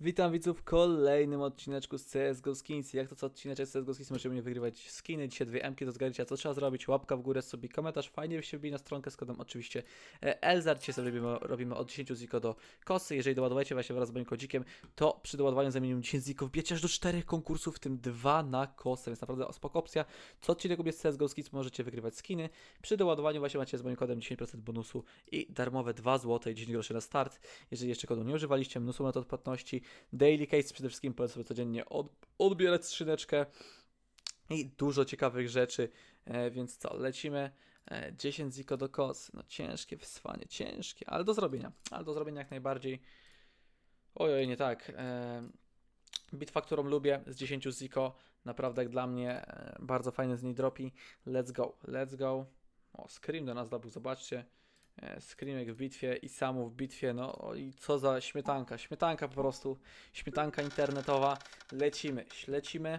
Witam widzów w kolejnym odcineczku z CSGO Skins. Jak to co odcineczek z CSGO Skins możemy mnie wygrywać skiny. Dzisiaj dwie Mki do zgarnięcia. Co trzeba zrobić? Łapka w górę, sobie komentarz. Fajnie byście wbili na stronkę z kodem oczywiście e, Elzar. Dzisiaj sobie robimy, robimy od 10 ziko do kosy. Jeżeli doładowajcie właśnie wraz z moim kodzikiem, to przy doładowaniu za minimum 10 zików wbijecie aż do 4 konkursów, w tym 2 na kosę, więc naprawdę spoko opcja. Co odcinek jest CSGO Skins możecie wygrywać skiny. Przy doładowaniu właśnie macie z moim kodem 10% bonusu i darmowe 2 zł i 10 groszy na start. Jeżeli jeszcze kodu nie używaliście, mnóstwo metod płatności. Daily Case przede wszystkim polecam sobie codziennie od, odbierać skrzyneczkę i dużo ciekawych rzeczy, e, więc co, lecimy. E, 10 ziko do kos. No ciężkie wyzwanie, ciężkie, ale do zrobienia, ale do zrobienia jak najbardziej. Ojoj, nie tak. E, bitwa, którą lubię z 10 ziko, naprawdę jak dla mnie e, bardzo fajny z niej dropi. Let's go, let's go. O, Scream do nas dobył, zobaczcie. E, Screamek w bitwie i Samu w bitwie, no i co za śmietanka, śmietanka po prostu, śmietanka internetowa. Lecimy, lecimy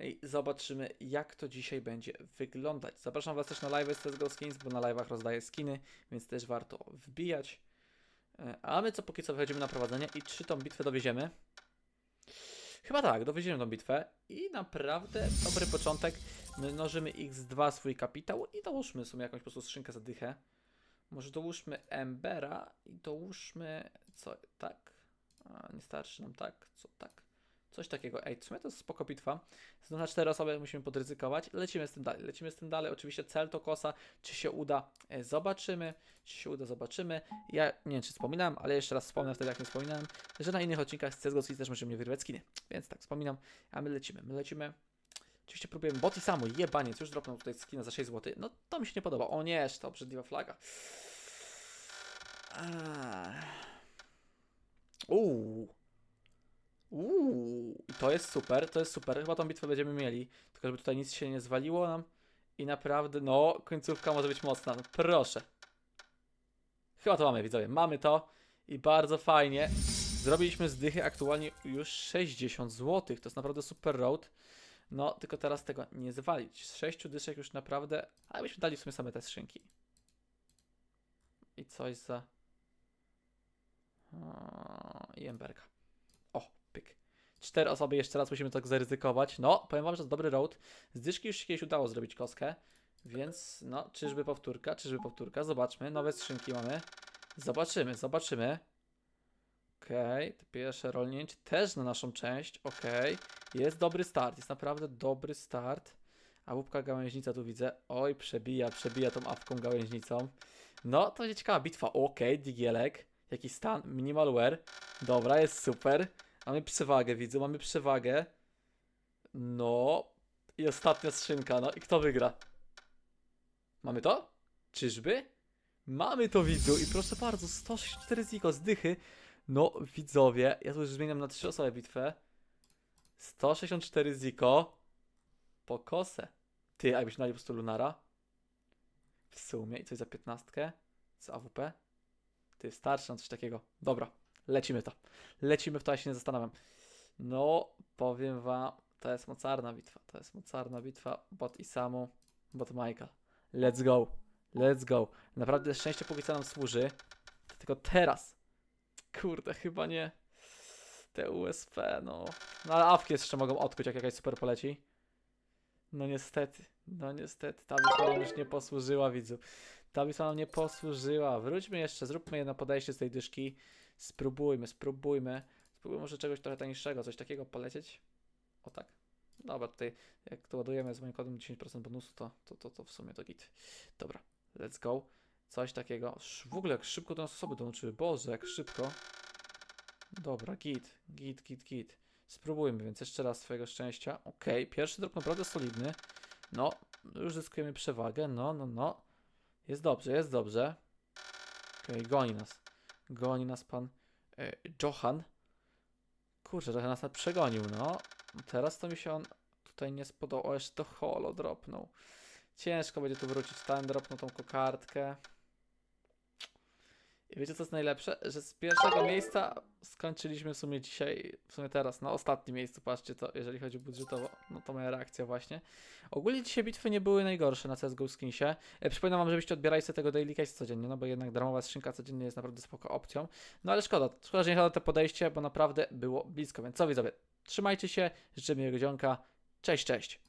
i zobaczymy jak to dzisiaj będzie wyglądać. Zapraszam Was też na live z CSGO Skins, bo na live'ach rozdaję skiny, więc też warto wbijać. E, A my co póki co wychodzimy na prowadzenie i czy tą bitwę dowieziemy? Chyba tak, dowieziemy tą bitwę i naprawdę dobry początek. Mnożymy x2 swój kapitał i dołóżmy sobie jakąś po prostu skrzynkę za dychę. Może dołóżmy Embera i dołóżmy. Co? Tak? A, nie starczy nam tak? Co tak? Coś takiego. Ej, w sumie to jest spoko bitwa. To na cztery osoby musimy podryzykować. Lecimy z tym dalej. Lecimy z tym dalej. Oczywiście cel to kosa. Czy się uda? E, Zobaczymy. Czy się uda? Zobaczymy. Ja nie wiem, czy wspominałem, ale jeszcze raz wspomnę wtedy, jak nie wspominałem, że na innych odcinkach z CSGO też możemy mnie wygrywać skiny. Więc tak, wspominam. A my lecimy. My lecimy. Oczywiście próbujemy. Boty samo, jebaniec, już dropnął tutaj skina za 6 zł. No to mi się nie podoba. O nie, to obrzydliwa flaga. Uuu. Uuu. I to jest super, to jest super. Chyba tą bitwę będziemy mieli. Tylko żeby tutaj nic się nie zwaliło nam. I naprawdę, no, końcówka może być mocna. No, proszę. Chyba to mamy, widzowie. Mamy to. I bardzo fajnie. Zrobiliśmy z dychy aktualnie już 60 zł. To jest naprawdę super road. No, tylko teraz tego nie zwalić. Z 6 dyszek już naprawdę. Ale byśmy dali w sumie same te skrzynki. I coś za. I Emberka. O, pyk. Cztery osoby jeszcze raz musimy tak zaryzykować. No, powiem wam, że to dobry road. Z dyszki już się kiedyś udało zrobić koskę. Więc, no, czyżby powtórka, czyżby powtórka. Zobaczmy, nowe skrzynki mamy. Zobaczymy, zobaczymy. Okej, te pierwsze rolnięcie też na naszą część. Okej, jest dobry start, jest naprawdę dobry start. A łupka gałęźnica tu widzę. Oj, przebija, przebija tą awką gałęźnicą. No, to będzie ciekawa bitwa. Okej, digielek. Jaki stan? Minimalware. Dobra, jest super. Mamy przewagę, widzę, mamy przewagę. No. I ostatnia skrzynka, no i kto wygra? Mamy to? Czyżby? Mamy to, widzu. I proszę bardzo, 104 ziko z dychy. No, widzowie, ja tu już zmieniam na 3 osoby bitwę. 164 ziko. Po kosę. Ty, a jakbyśmy dali po prostu Lunara? W sumie. I coś za 15? Z AWP? Ty, starczy na coś takiego. Dobra, lecimy to. Lecimy w to, ja się nie zastanawiam. No, powiem wam, to jest mocarna bitwa. To jest mocarna bitwa. Bot i Samu, bot Michael. Let's go. Let's go. Naprawdę szczęście póki co nam służy. Tylko teraz. Kurde, chyba nie. Te USP, no. No ale awki jeszcze mogą odkuć, jak jakaś super poleci. No niestety, no niestety, ta bitwa już nie posłużyła, widzu. Ta bitwa nie posłużyła. Wróćmy jeszcze, zróbmy jedno podejście z tej dyszki. Spróbujmy, spróbujmy. Spróbujmy może czegoś trochę tańszego, coś takiego polecieć. O tak. Dobra, tutaj jak to ładujemy z moim kodem 10% bonusu, to, to, to, to w sumie to git. Dobra, let's go. Coś takiego. W ogóle jak szybko do nas osoby dołączyły. Boże, jak szybko. Dobra, git, git, git, git. Spróbujmy więc jeszcze raz swojego szczęścia. Okej, pierwszy drop naprawdę solidny. No, już zyskujemy przewagę. No, no, no. Jest dobrze, jest dobrze. Okej, goni nas. Goni nas pan e, Johan. Kurczę, trochę nas przegonił, no. Teraz to mi się on tutaj nie spodobał. O, jeszcze to holo dropnął. Ciężko będzie tu wrócić. Ten dropnął tą kokardkę. I wiecie co jest najlepsze? Że z pierwszego miejsca skończyliśmy w sumie dzisiaj, w sumie teraz, na ostatnim miejscu, patrzcie to, jeżeli chodzi budżetowo, no to moja reakcja właśnie. Ogólnie dzisiaj bitwy nie były najgorsze na CSGO Skinsie. E, przypominam wam, żebyście odbierali sobie tego daily case codziennie, no bo jednak darmowa skrzynka codziennie jest naprawdę spoko opcją. No ale szkoda, szkoda, że nie szkoda to podejście, bo naprawdę było blisko, więc co widzowie, trzymajcie się, życzę miłego dzionka, cześć, cześć.